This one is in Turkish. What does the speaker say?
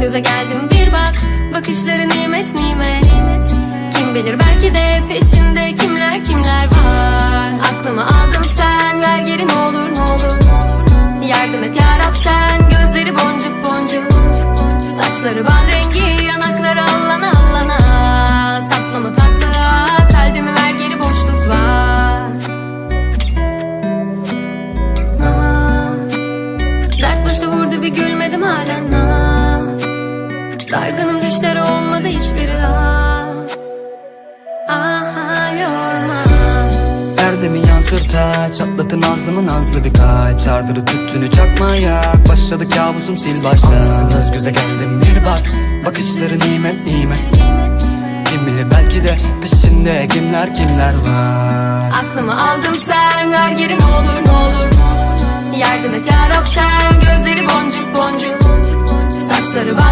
göze geldim. Bir bak Bakışları nimet nimet. Kim bilir belki de peşinde kimler kimler var. Aklımı aldın sen ver geri ne olur ne olur Yardım et yarab sen gözleri boncuk boncuk. Saçları bal rengi Dargınım düşleri olmadı hiçbiri ah. Aha yorma. Erdemi yansırta Çatlatın ağzımı nazlı bir kalp. Sardırı tüttünü çakmaya Başladı kabusum sil baştan. Ansızın göz göze geldim bir bak Bakışları nimet nimet. Kim bilir belki de peşinde kimler kimler var. Aklımı aldın sen ver geri ne olur ne olur? Yardım et yarab sen gözleri boncuk boncuk. Saçları bal